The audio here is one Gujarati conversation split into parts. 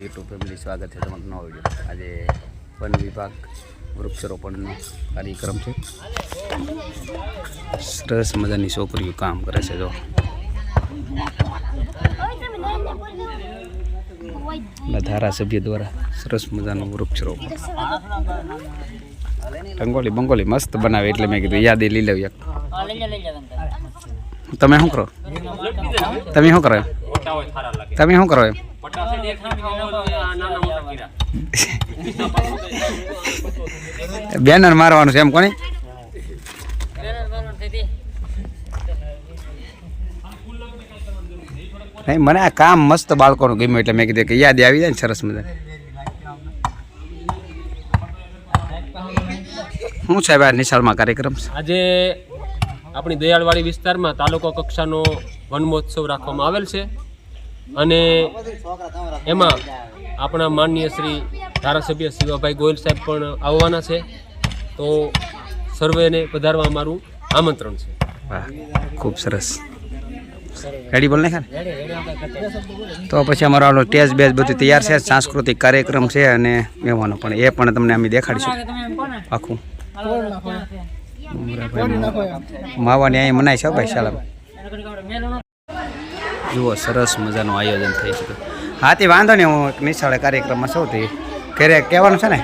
યુટ્યુબ ફેમિલી સ્વાગત છે તમારું નવો વીડિયો આજે વન વિભાગ વૃક્ષારોપણનો કાર્યક્રમ છે. સરસ મજાની છોકરીઓ કામ કરે છે, જો. ધારાસભ્ય દ્વારા સરસ મજાનું વૃક્ષારોપણ. રંગોલી બંગોલી મસ્ત બનાવે એટલે મેં કીધું, યાદી લઈ લઉં તમે શું કરો? તમે શું કરો તમે શું કરો એમ? બેનર મારવાનું છે એમ કોની? નહીં મને આ કામ મસ્ત બાળકોનું ગમ્યું એટલે મેં કીધું કે યાદ આવી જાય ને સરસ મજા. શું સાહેબ આ નિશાળમાં કાર્યક્રમ આજે આપણી દયાળવાડી વિસ્તારમાં તાલુકો કક્ષાનો વન મહોત્સવ રાખવામાં આવેલ છે. અને એમાં આપણા માનનીય શ્રી ધારાસભ્ય શિવાભાઈ ગોયલ સાહેબ પણ આવવાના છે. તો સર્વેને પધારવા અમારું આમંત્રણ છે. વાહ, ખૂબ સરસ. રેડી બોલ ને તો પછી અમારો આલો ટેસ્ટ બેઝ બધું તૈયાર છે, સાંસ્કૃતિક કાર્યક્રમ છે અને મહેમાનો પણ. એ પણ તમને અમે દેખાડીશું. આખું. માવાની અહીં મનાય છે ભાઈ શાળા જુઓ, સરસ મજાનું આયોજન થઈ શકે હા, તે વાંધો નહીં, હું નિશાળે કાર્યક્રમમાં સૌથી ઘરે કહેવાનું છે ને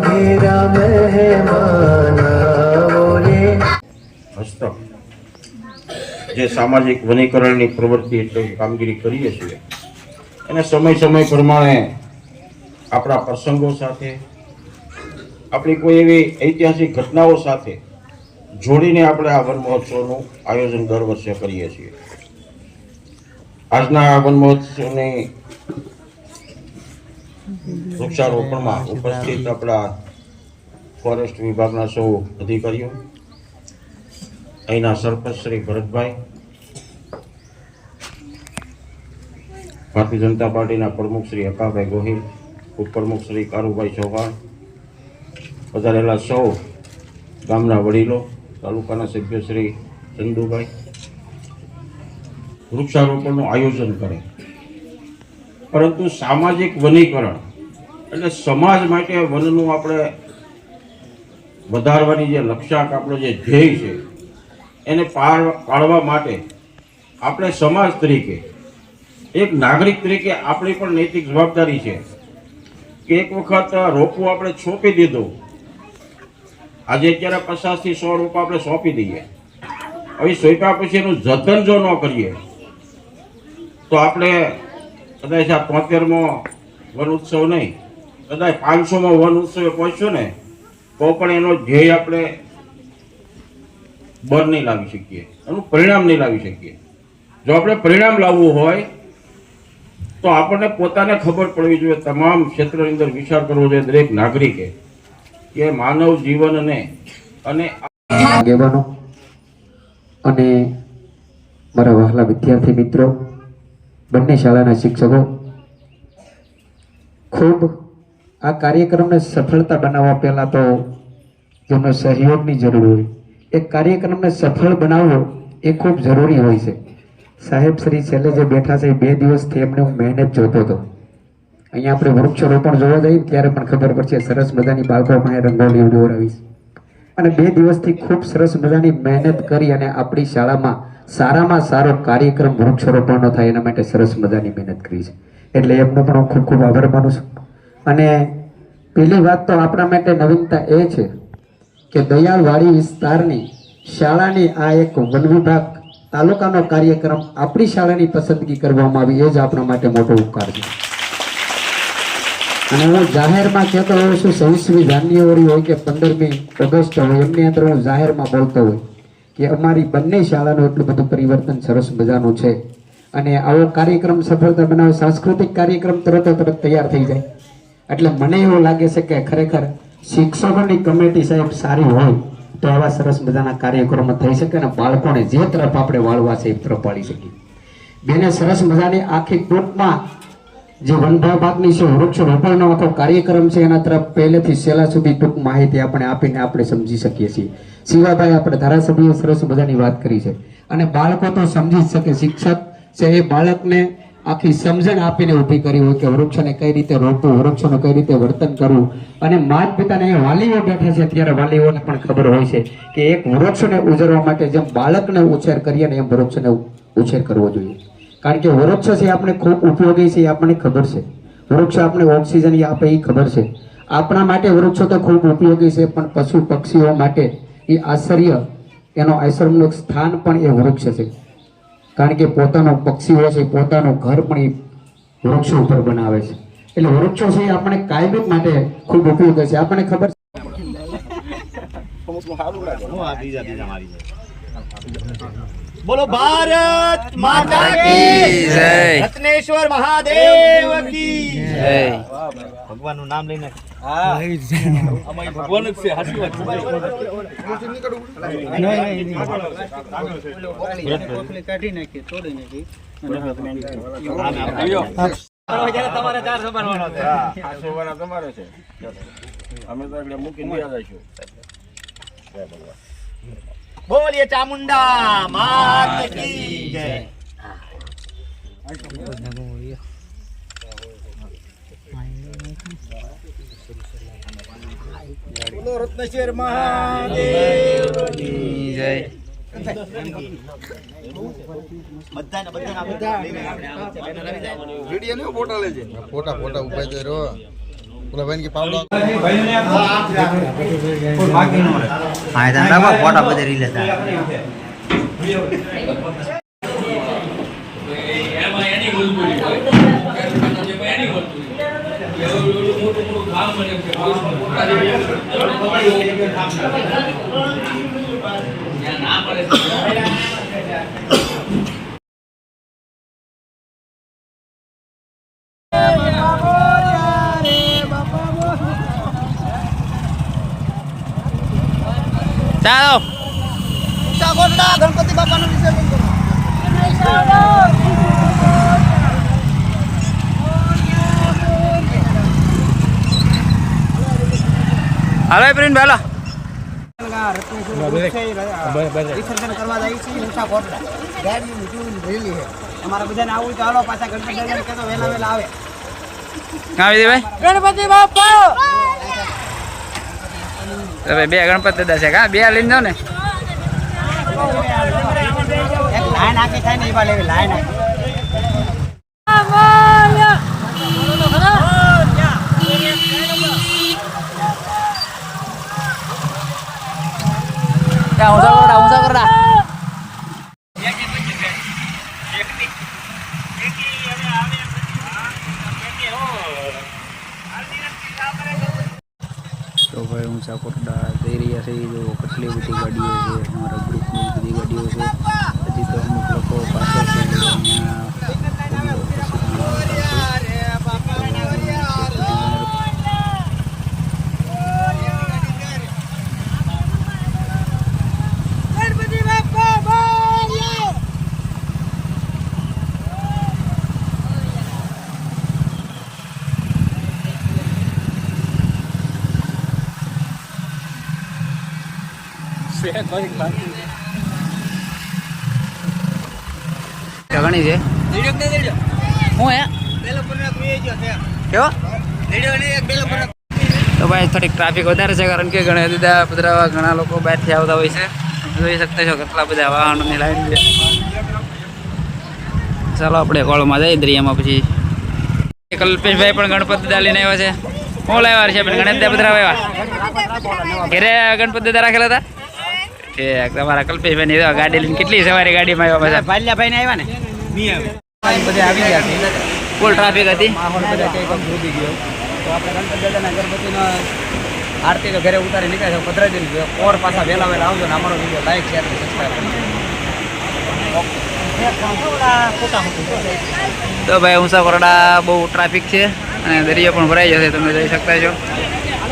મોગેરા મહેમાના જે સામાજિક વનીકરણની પ્રવૃત્તિ એટલે કામગીરી કરીએ છીએ, એને સમય સમય પ્રમાણે આપણા પ્રસંગો સાથે, આપણી કોઈ એવી ઐતિહાસિક ઘટનાઓ સાથે જોડીને આપણે આ વન મહોત્સવનું આયોજન દર વર્ષે કરીએ છીએ. આજના આ વન મહોત્સવની વૃક્ષારોપણમાં ઉપસ્થિત આપણા ફોરેસ્ટ વિભાગના સૌ અધિકારીઓ, અહીંના સરપંચ શ્રી ભરતભાઈ, ભારતીય જનતા પાર્ટીના પ્રમુખ શ્રી અકાભાઈ ગોહિલ, ઉપપ્રમુખ શ્રી કારુભાઈ ચૌહાણ, પધારેલા સૌ ગામના વડીલો, તાલુકાના સભ્ય શ્રી ચંદુભાઈ, વૃક્ષારોપણનું આયોજન કરે. પરંતુ સામાજિક વનીકરણ એટલે સમાજ માટે વનનું આપણે વધારવાની જે લક્ષ્યાંક, આપણો જે ધ્યેય છે, એને પાળ પાડવા માટે આપણે સમાજ તરીકે, એક નાગરિક તરીકે આપણી પણ નૈતિક જવાબદારી છે કે એક વખત રોપવું આપણે સોંપી દીધું. આજે અત્યારે પચાસથી સો રોપા આપણે સોંપી દઈએ. હવે સોંપ્યા પછી એનું જતન જો ન કરીએ, તો આપણે કદાચ આ તોતેરમો વન ઉત્સવ નહીં, કદાચ પાંચસોમાં વન ઉત્સવે પહોંચ્યો ને, તો પણ એનો ધ્યેય આપણે બર નહીં લાવી શકીએ, એનું પરિણામ નહીં લાવી શકીએ. જો આપણે પરિણામ લાવવું હોય, તો આપણને પોતાને ખબર પડવી જોઈએ, તમામ ક્ષેત્રની અંદર વિચાર કરવો જોઈએ દરેક નાગરિકે, કે માનવ જીવનને અને આગેવાનો અને મારા વહાલા વિદ્યાર્થી મિત્રો બંને શાળાના શિક્ષકો ખૂબ આ કાર્યક્રમને સફળતા બનાવવા પહેલાં તો જેમનો સહયોગની જરૂર હોય. એ કાર્યક્રમને સફળ બનાવવો એ ખૂબ જરૂરી હોય છે. સાહેબ શ્રી છેલ્લે જે બેઠા છે બે દિવસથી એમને હું મહેનત જોતો હતો. અહીંયા આપણે વૃક્ષારોપણ જોવા જઈએ ત્યારે પણ ખબર પડશે સરસ મજાની બાળકો પાસે રંગોળી દોરાવીશ અને બે દિવસથી ખૂબ સરસ મજાની મહેનત કરી અને આપણી શાળામાં સારામાં સારો કાર્યક્રમ વૃક્ષારોપણનો થાય એના માટે સરસ મજાની મહેનત કરી છે. એટલે એમનો પણ હું ખૂબ ખૂબ આભાર માનું છું. અને પેલી વાત તો આપણા માટે નવીનતા એ છે કે દયાળવાડી વિસ્તારની શાળાની આ એક વન વિભાગ તાલુકાનો કાર્યક્રમ આપણી શાળાની પસંદગી કરવામાં આવી, એ જ આપણા માટે મોટો ઉપકાર છે. અને હું જાહેરમાં કહેતો હોઉં છું છવ્વીસમી જાન્યુઆરી હોય કે પંદરમી ઓગસ્ટ હોય, એમની અંદર હું જાહેરમાં બોલતો હોય. કે અમારી બંને શાળાનું એટલું બધું પરિવર્તન સરસ મજાનું છે. અને આવો કાર્યક્રમ સફળતા બનાવે, સાંસ્કૃતિક કાર્યક્રમ તરત તરત તૈયાર થઈ જાય. એટલે મને એવું લાગે છે કે ખરેખર શિક્ષકોની કમિટી સાહેબ સારી હોય તો આવા સરસ મજાના કાર્યક્રમો થઈ શકે અને બાળકોને જે તરફ આપણે વાળવા છે એ તરફ વાળી શકીએ. બેને સરસ મજાની આખી ટૂંકમાં જે વન વિભાગની છે, વૃક્ષ રોપણનો આખો કાર્યક્રમ છે, એના તરફ પહેલેથી છેલ્લા સુધી ટૂંક માહિતી આપણે આપીને આપણે સમજી શકીએ છીએ. શિવાભાઈ, આપણે ધારાસભ્ય સરસ મજાની વાત કરી છે. અને બાળકો તો સમજી જ શકે, શિક્ષક છે એ બાળકને આખી સમજણ આપીને ઊભી કરી હોય કે વૃક્ષને કઈ રીતે રોપવું, વૃક્ષોનું કઈ રીતે વર્તન કરવું. અને માતા પિતાને અહીંયા વાલીઓ બેઠા છે ત્યારે વાલીઓને પણ ખબર હોય છે કે એક વૃક્ષને ઉજરવા માટે જેમ બાળકને ઉછેર કરીએ ને એમ વૃક્ષને ઉછેર કરવો જોઈએ. કારણ કે વૃક્ષ છે આપણે ખૂબ ઉપયોગી છે એ આપણને ખબર છે. વૃક્ષ આપણે ઓક્સિજન આપે એ ખબર છે. આપણા માટે વૃક્ષો તો ખૂબ ઉપયોગી છે, પણ પશુ પક્ષીઓ માટે એ આશ્ચર્ય. એનો આશ્રમનું સ્થાન પણ એ વૃક્ષ છે. કારણ કે પોતાનો પક્ષીઓ છે, પોતાનું ઘર પણ એ વૃક્ષો ઉપર બનાવે છે. એટલે વૃક્ષો છે એ આપણે કાયમિક માટે ખૂબ ઉપયોગી છે. આપણને ખબર છે. બોલો ભારત માતા કી જય. રત્નેશ્વર મહાદેવ કી જય. ભગવાનનું નામ લઈને. ભગવાન જ છે વાત છે. તમારે ચાર સંભાળવાનો છે. તમારે છે. અમે તો એટલે મૂકીને વ્યા જઈશું. બોલીએ ચામુંડા માત કી જય. બોલો રત્નેશ્વર મહાદેવ જય. બધાને બધાને આપણે ફોટા ફોટા ઊભા રહ્યો પેલા ભાઈ કે પાવડો ફોટા બધે રીલે ચાલો ગણપતિ બાપાનું વિસર્જન કરો હાલો પ્રિન્ટ મોટું મોટું કરવા જાય છે ઊંચા કોટડા ગાડી ઊંચી રેલી છે અમારા બધાને આવું તો હાલો પાછા ગણપતિ દાદાને કહેતો વહેલા વહેલા આવે કાં વિજય ભાઈ ગણપતિ બાપા ભાઈ બે ગણપત દાદા છે હા બે લઈને જાઓ ને. ઊંચા કરડા ઊંચા થાય ને એ બા લેવી લાઈન આખી તો ભાઈ હું કોટડા જઈ રહ્યા છે. જો કેટલી બધી ગાડીઓ છે, અમારા ગ્રુપની બધી ગાડીઓ છે. હજી તો અમુક લોકો ઘણી છે? તો ભાઈ થોડીક ટ્રાફિક વધારે છે કારણ કે ઘણા બધા બધા ઘણા લોકો બહારથી આવતા હોય છે. જોઈ શકતા છો કેટલા બધા વાહનોની લાઈન છે. ચાલો આપણે કોળમાં જઈ દરિયામાં પછી. કલ્પેશભાઈ પણ ગણપતિ દાલીને આવ્યા છે. હું લાવ્યા છે ગણેશ દા બધા આવ્યા? ઘરે ગણપતિ દાદા રાખેલા હતા? ઠીક તમારા કલ્પેશભાઈ ની ગાડી લઈને કેટલી સવારે ગાડીમાં આવ્યા પાછા ભાલ્યાભાઈ ને? આવ્યા. ને બધા આવી ગયા છે. ફૂલ ટ્રાફિક હતી. માહોલ બધા કઈ ડૂબી ગયો. તો આપણે ગણપતિ દાદાના ગણપતિનો આરતી તો ઘરે ઉતારી નીકળે છે પધરાઈ દીધું છે. ઓર પાછા વહેલા વહેલા આવજો ને અમારો વીડિયો લાઈક શેર અને સબસ્ક્રાઈબ તો ભાઈ ઊંસા બહુ ટ્રાફિક છે અને દરિયો પણ ભરાઈ જશે તમે જઈ શકતા છો.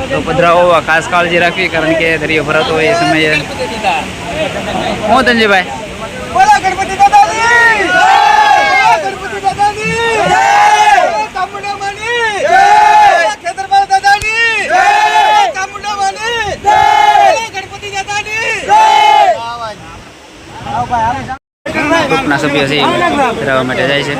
તો પધરાઓ ખાસ કાળજી રાખવી કારણ કે દરિયો ભરાતો હોય એ સમયે. હું ધનજીભાઈ! ગ્રુપના સભ્યો છે એ માટે જાય છે.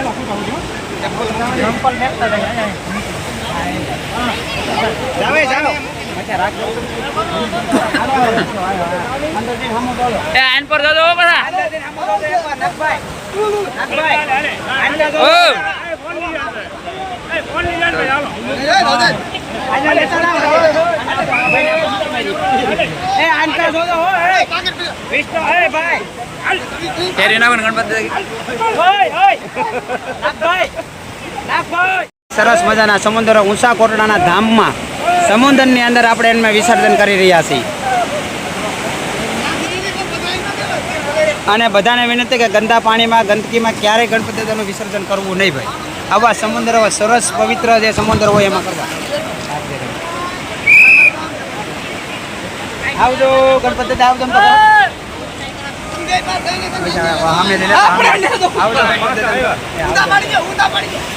એ પર જજો ને ગણપતિ સરસ મજાના સમુદ્ર ઊંચા કોટડાના ધામમાં સમુદ્રની અંદર આપણે એમને વિસર્જન કરી રહ્યા છીએ. અને બધાને વિનંતી કે ગંદા પાણીમાં, ગંદકીમાં ક્યારેય ગણપતિ દાદાનું વિસર્જન કરવું નહીં ભાઈ. આવા સમુદ્ર સરસ પવિત્ર જે સમુદ્ર હોય એમાં કરવા. આવજો ગણપતિ આવજો એમ તો કરો. સામે લઈ લે, સામે.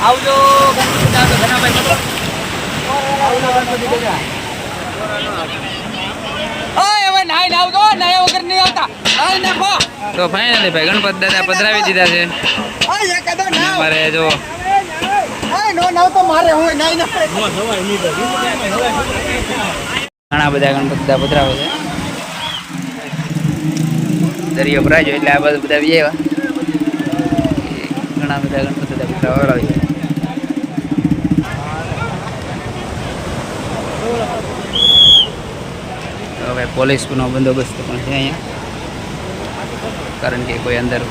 આવજો તો ફાઈનલી ભાઈ, ગણપત દાદા પધરાવી દીધા છે. મારે જો ઘણા બધા ગણપત દાદા પધરાવે છે દરિયો ભરાઈ ગયો એટલે આ બધા બધા આવ્યા. ઘણા બધા ગણપતિ બધા બધા વળાવી હવે પોલીસનો બંદોબસ્ત પણ છે અહીંયા. કારણ કે કોઈ અંદર